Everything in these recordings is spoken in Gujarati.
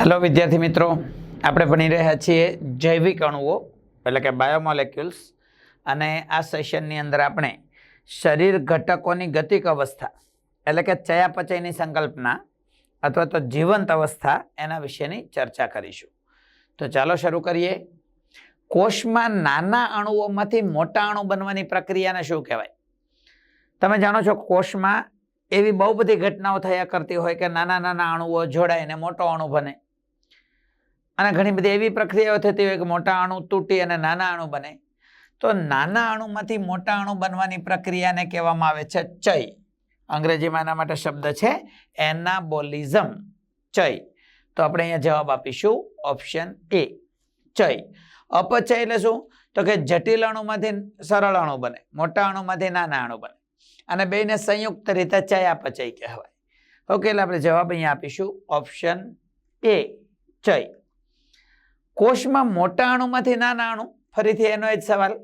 હેલો વિદ્યાર્થી મિત્રો. આપણે ભણી રહ્યા છીએ જૈવિક અણુઓ, એટલે કે બાયોમોલેક્યુલ્સ અને આ સેશનની અંદર આપણે શરીર ઘટકોની ગતિક અવસ્થા, એટલે કે ચયાપચયની સંકલ્પના અથવા તો જીવંત અવસ્થા એના વિશેની ચર્ચા કરીશું. તો ચાલો શરૂ કરીએ. કોષમાં નાના અણુઓમાંથી મોટા અણુ બનવાની પ્રક્રિયાને શું કહેવાય? તમે જાણો છો કોષમાં એવી બહુ બધી ઘટનાઓ થયા કરતી હોય કે નાના નાના અણુઓ જોડાઈને મોટો અણુ બને. અને ઘણી બધી એવી પ્રક્રિયાઓ થતી હોય કે મોટા અણુ તૂટી અને નાના અણુ બને. તો નાના અણુમાંથી મોટા અણુ બનવાની પ્રક્રિયાને કહેવામાં આવે છે ચય. અંગ્રેજીમાં એના માટે શબ્દ છે એનાબોલિઝમ. ચય. તો આપણે અહીંયા જવાબ આપીશું ઓપ્શન એ. ચય. અપચય એટલે શું? તો કે જટિલ અણુમાંથી સરળ અણુ બને, મોટા અણુમાંથી નાના અણુ બને. અને બેને સંયુક્ત રીતે ચયાપચય કહેવાય. ઓકે એટલે આપણે જવાબ અહીંયા આપીશું ઓપ્શન એ. ચય. કોષમાં મોટા અણુમાંથી નાના અણુ, ફરીથી એનો જ સવાલ.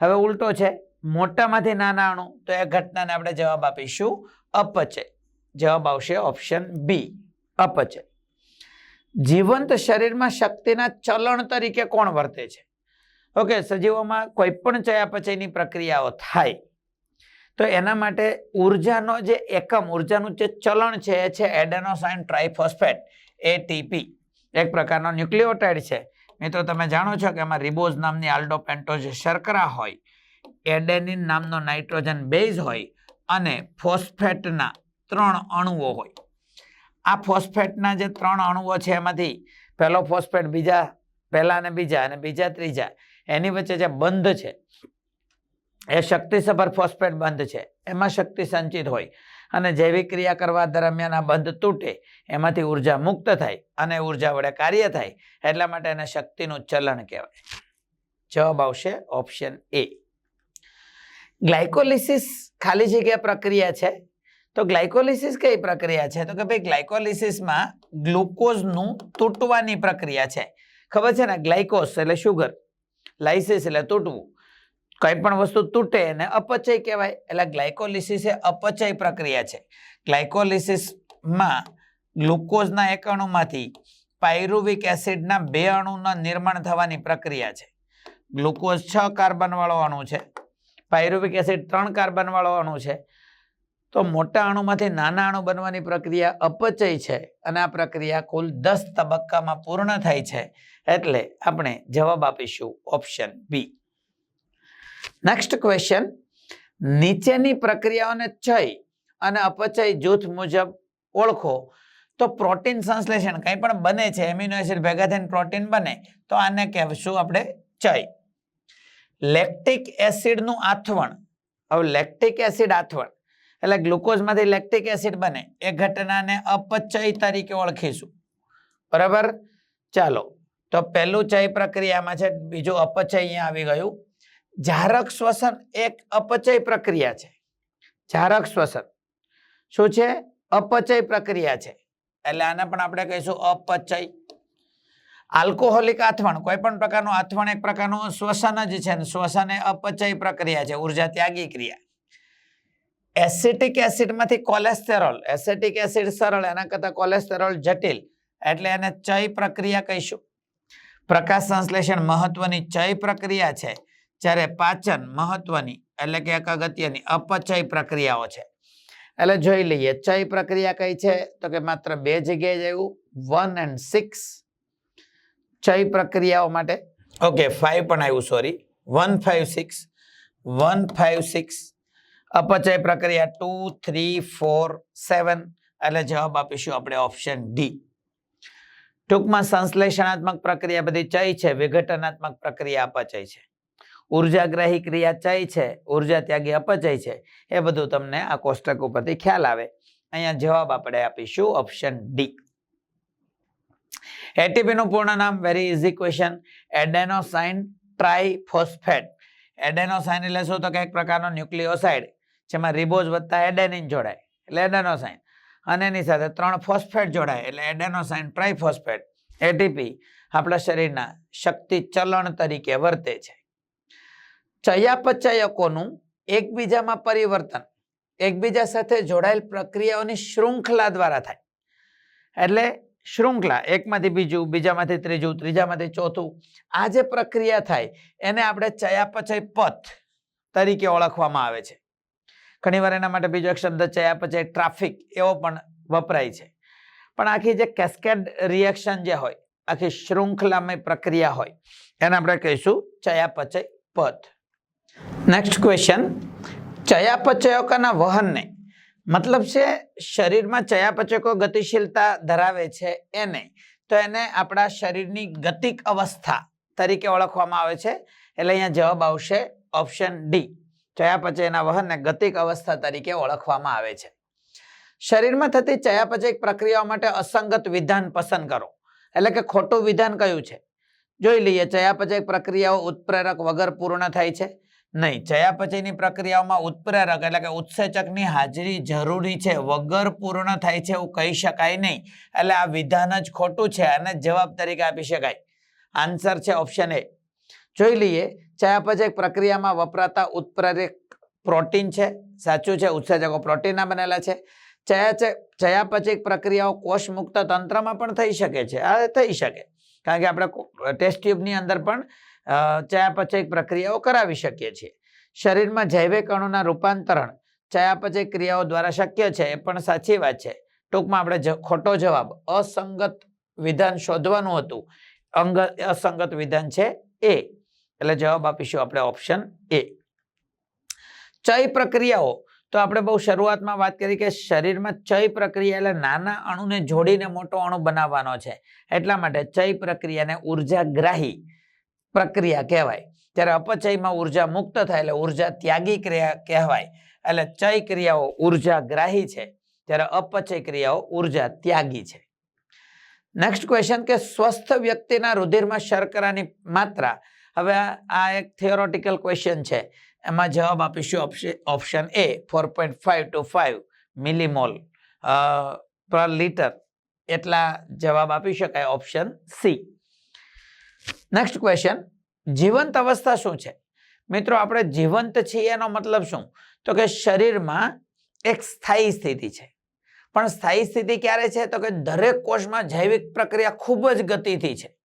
હવે ઉલટો છે, મોટામાંથી નાના અણુ, તો એ ઘટનાને આપણે જવાબ આપીશું અપચય. જવાબ આવશે ઓપ્શન બી, અપચય. જીવંત શરીરમાં શક્તિના ચલણ તરીકે કોણ વર્તે છે? ઓકે, સજીવોમાં કોઈ પણ ચયાપચયની પ્રક્રિયાઓ થાય, તો એના માટે ઉર્જાનો જે એકમ, ઉર્જાનું જે ચલણ છે, એ છે એડેનોસાઇન ટ્રાઇફોસ્ફેટ એટીપી એક પ્રકારનો ન્યુક્લિયોટાઇડ છે. મિત્રો, તમે જાણો છો કે એમાં રિબોઝ નામની આલ્ડોપેન્ટોઝ શર્કરા હોય, એડેનિન નામનો નાઇટ્રોજન બેઝ હોય અને ફોસ્ફેટના ત્રણ અણુઓ હોય. આ ફોસ્ફેટના જે ત્રણ અણુઓ છે એમાંથી પહેલો ફોસ્ફેટ, બીજા, પહેલા અને બીજા અને બીજા ત્રીજા, એની વચ્ચે જે બંધ છે, એ શક્તિસભર ફોસ્ફેટ બંધ છે. એમાં શક્તિ સંચિત હોય. અને જૈવિક ક્રિયા કરવા દરમિયાન આ બંધ તૂટે. એમાંથી ઊર્જા મુક્ત થાય અને ઊર્જા વડે કાર્ય થાય. એટલા માટે એને શક્તિનું ચલણ કહેવાય. જવાબ આવશે ઓપ્શન એ. ગ્લાયકોલિસિસ ખાલી જગ્યા પ્રક્રિયા છે? તો ગ્લાયકોલિસિસ કઈ પ્રક્રિયા છે? તો કે ભાઈ ગ્લાયકોલિસિસમાં ગ્લુકોઝનું તૂટવાની પ્રક્રિયા છે. ખબર છે ને? ગ્લાયકોસ એટલે શુગર. લાઇસિસ એટલે તૂટવું. કઈ પણ વસ્તુ તૂટે એને અપચય કહેવાય. એટલે ગ્લાયકોલિસિસ એ અપચય પ્રક્રિયા છે. ગ્લાયકોલિસિસમાં ગ્લુકોઝના એક અણુમાંથી પાયરુવિક એસિડના બે અણુના નિર્માણ થવાની પ્રક્રિયા છે. ગ્લુકોઝ છ કાર્બનવાળો અણુ છે. પાયરુવિક એસિડ ત્રણ કાર્બનવાળો અણુ છે. તો મોટા અણુમાંથી નાના અણુ બનવાની પ્રક્રિયા અપચય છે અને આ પ્રક્રિયા કુલ દસ તબક્કામાં પૂર્ણ થાય છે. એટલે આપણે જવાબ આપીશું ઓપ્શન બી. નેક્સ્ટ ક્વેશ્ચન નીચેની પ્રક્રિયાઓને ચય અને અપચય જૂથ મુજબ ઓળખો. તો પ્રોટીન સંશ્લેષણ કંઈ પણ બને છે, એમિનો એસિડ ભેગા થઈને પ્રોટીન બને, તો આને કહેશું આપણે ચય. લેક્ટિક એસિડનું આથવણ. હવે લેક્ટિક એસિડ આથવણ, એટલે ગ્લુકોઝમાંથી લેક્ટિક એસિડ બને, એ ઘટનાને અપચય તરીકે ઓળખીશું. બરાબર? ચાલો, તો પહેલું ચય પ્રક્રિયામાં છે, બીજું અપચય અહીંયા આવી ગયું. જારક શ્વસન એક અપચય પ્રક્રિયા છે. જારક શ્વસન. શું છે? અપચય પ્રક્રિયા છે. એટલે આને પણ આપણે કહીશું અપચય. આલ્કોહોલિક આથવણ, કોઈ પણ પ્રકારનું આથવણ એક પ્રકારનું શ્વસન જ છે શ્વસન એ અપચય પ્રક્રિયા છે, ઊર્જા ત્યાગી ક્રિયા. એસિટિક એસિડમાંથી કોલેસ્ટેરોલ, એસિટિક એસિડ સરળ, એના કરતાં કોલેસ્ટેરોલ જટિલ, એટલે એને ચય પ્રક્રિયા કહીશું. પ્રકાશ સંશ્લેષણ મહત્વની ચય પ્રક્રિયા છે. જ્યારે પાચન મહત્વની એટલે કે એક અગત્યની અપચય પ્રક્રિયાઓ છે. એટલે જોઈ લઈએ, ચય પ્રક્રિયા કઈ છે? તો કે માત્ર બે જગ્યાએ આવ્યું, વન એન્ડ સિક્સ ચય પ્રક્રિયાઓ માટે. ઓકે, ફાઈવ પણ આવ્યું, sorry. One five six, one five six, અપચય પ્રક્રિયા ટુ, થ્રી, ફોર, સેવન. એટલે જવાબ આપીશું આપણે ઓપ્શન ડી. ટૂંકમાં સંશ્લેષણાત્મક પ્રક્રિયા બધી ચય છે, વિઘટનાત્મક પ્રક્રિયા અપચય છે. ઉર્જાગ્રાહી ક્રિયા ચય છે, ઊર્જા ત્યાગી અપચય છે, એ બધું તમને આ કોષ્ટક ઉપરથી ખ્યાલ આવે. અહીંયા જવાબ આપણે આપીશું ઓપ્શન ડી એટીપી નું પૂર્ણ નામ very easy question adenosine triphosphate adenosine એટલે શું? તો કે એક પ્રકારનો ન્યુક્લિયોસાઇડ જેમાં રિબોઝ વત્તા એડેનિન જોડાય, એટલે એડેનોસાઇન અને એની સાથે ત્રણ ફોસ્ફેટ જોડાય, એટલે એડેનોસાઇન ટ્રાઇફોસ્ફેટ એટીપી આપણા શરીરના શક્તિ ચલણ તરીકે વર્તે છે. ચયાપચયકોનું એકબીજામાં પરિવર્તન, એકબીજા સાથે જોડાયેલ પ્રક્રિયાઓની શૃંખલા દ્વારા થાય. એટલે શૃંખલા, એકમાંથી બીજું, બીજામાંથી ત્રીજું, ત્રીજામાંથી ચોથું, આ જે પ્રક્રિયા થાય, એને આપણે ચયાપચય પથ તરીકે ઓળખવામાં આવે છે. ઘણીવાર એના માટે બીજો એક શબ્દ ચયાપચય ટ્રાફિક, એવો પણ વપરાય છે. પણ આખી જે કેસ્કેડ રિએક્શન જે હોય, આખી શૃંખલામય પ્રક્રિયા હોય, એને આપણે કહીશું ચયાપચય પથ નેક્સ્ટ ક્વેશ્ચન ચયાપચયકોના વહનને મતલબ છે શરીરમાં ચયાપચયકો ગતિશીલતા ધરાવે છે એને. તો એને આપણા શરીરની ગતિક અવસ્થા તરીકે ઓળખવામાં આવે છે. એટલે અહીંયા જવાબ આવશે ઓપ્શન ડી. ચયાપચયના વહનને ગતિક અવસ્થા તરીકે ઓળખવામાં આવે છે. શરીરમાં થતી ચયાપચય પ્રક્રિયાઓ માટે અસંગત વિધાન પસંદ કરો. એટલે કે ખોટું વિધાન કયું છે? જોઈ લઈએ ચયાપચય પ્રક્રિયાઓ ઉત્પ્રેરક વગર પૂર્ણ થાય છે. નહીં ચયાપચયની પ્રક્રિયાઓમાં ઉત્પ્રેરક એટલે કે ઉત્સેચકની હાજરી જરૂરી છે, વગર પૂર્ણ થાય છે એવું કહી શકાય નહીં. એટલે આ વિધાન જ ખોટું છે અને જવાબ તરીકે આપી શકાય. આન્સર છે ઓપ્શન એ જોઈ લઈએ ચયાપચય પ્રક્રિયામાં વપરાતા ઉત્પ્રેરક પ્રોટીન છે. સાચું છે, ઉત્સેચકો પ્રોટીનના બનેલા છે. ચયાચય ચયાપચય પ્રક્રિયાઓ કોષ મુક્ત તંત્રમાં પણ થઈ શકે છે. આ થઈ શકે. કારણ કે આપણે ટેસ્ટ ટ્યુબની અંદર પણ ચયાપચય પ્રક્રિયાઓ કરાવી શકીએ છીએ. શરીરમાં જૈવિક અણુના રૂપાંતરણ ચયાપચય ક્રિયાઓ દ્વારા શક્ય છે એ પણ સાચી વાત છે. ટૂંકમાં આપણે ખોટો જવાબ, અસંગત વિધાન શોધવાનું હતું. અંગ, અસંગત વિધાન છે એ. એટલે જવાબ આપીશું આપણે ઓપ્શન એ. ચય પ્રક્રિયાઓ, તો આપણે બહુ શરૂઆતમાં વાત કરી કે શરીરમાં ચય પ્રક્રિયા એટલે નાના અણુને જોડીને મોટો અણુ બનાવવાનો છે. એટલા માટે ચય પ્રક્રિયાને ઉર્જાગ્રાહી પ્રક્રિયા કહેવાય. ત્યારે અપચયમાં ઊર્જા મુક્ત થાય એટલે ઊર્જા ત્યાગી ક્રિયા કહેવાય. એટલે ચય ક્રિયાઓ ઉર્જાગ્રાહી છે. ત્યારે અપચય ક્રિયાઓ ઊર્જા ત્યાગી છે. નેક્સ્ટ ક્વેશ્ચન કે સ્વસ્થ વ્યક્તિના રુધિરમાં શર્કરાની માત્રા. હવે આ એક થિયોરોટિકલ ક્વેશ્ચન છે. એમાં જવાબ આપીશું option A four point five two five millimole per litre એટલા જવાબ આપી શકાય ઓપ્શન સી નેક્સ્ટ ક્વેશ્ચન જીવંત અવસ્થા શું છે? મિત્રો, આપણે જીવંત છીએ એનો મતલબ શું? તો કે શરીરમાં એક સ્થાયી સ્થિતિ છે. પણ સ્થાયી સ્થિતિ ક્યારે છે? તો કે દરેક કોષમાં જૈવિક પ્રક્રિયા ખૂબ જ ગતિથી છે.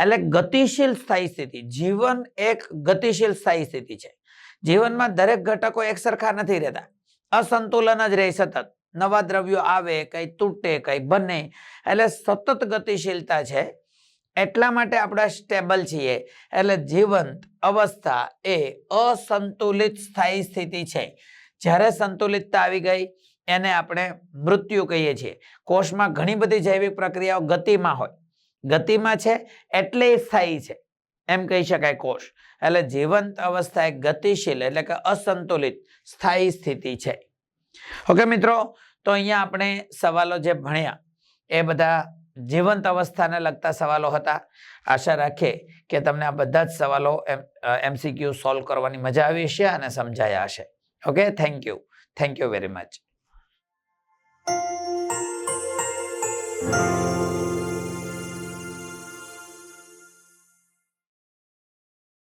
એટલે ગતિશીલ સ્થાયી સ્થિતિ. જીવન એક ગતિશીલ સ્થાયી સ્થિતિ છે. જીવનમાં દરેક ઘટકો એક સરખા નથી રહેતા. અસંતુલન જ રહે સતત. નવા દ્રવ્યો આવે, કંઈ તૂટે, કંઈ બને. એટલે સતત ગતિશીલતા છે. એટલા માટે આપણે સ્ટેબલ છીએ. એટલે જીવંત અવસ્થા એ અસંતુલિત સ્થાયી સ્થિતિ છે. જ્યારે સંતુલિતતા આવી ગઈ, એને આપણે મૃત્યુ કહીએ છીએ. કોષમાં ઘણી બધી જૈવિક પ્રક્રિયાઓ ગતિમાં હોય. ગતિમાં છે એટલે સ્થાયી છે. એમ કહી શકાય કોષ. એટલે જીવંત અવસ્થા એ ગતિશીલ એટલે કે અસંતુલિત સ્થાયી સ્થિતિ છે. ઓકે મિત્રો, તો અહીંયા આપણે સવાલો જે ભણ્યા, એ બધા જીવંત અવસ્થાને લગતા સવાલો હતા. આશા રાખે કે તમને આ બધા જ સવાલો એમસીક્યુ સોલ્વ કરવાની મજા આવી હશે અને સમજાયા હશે. Okay, thank you. Thank you very much.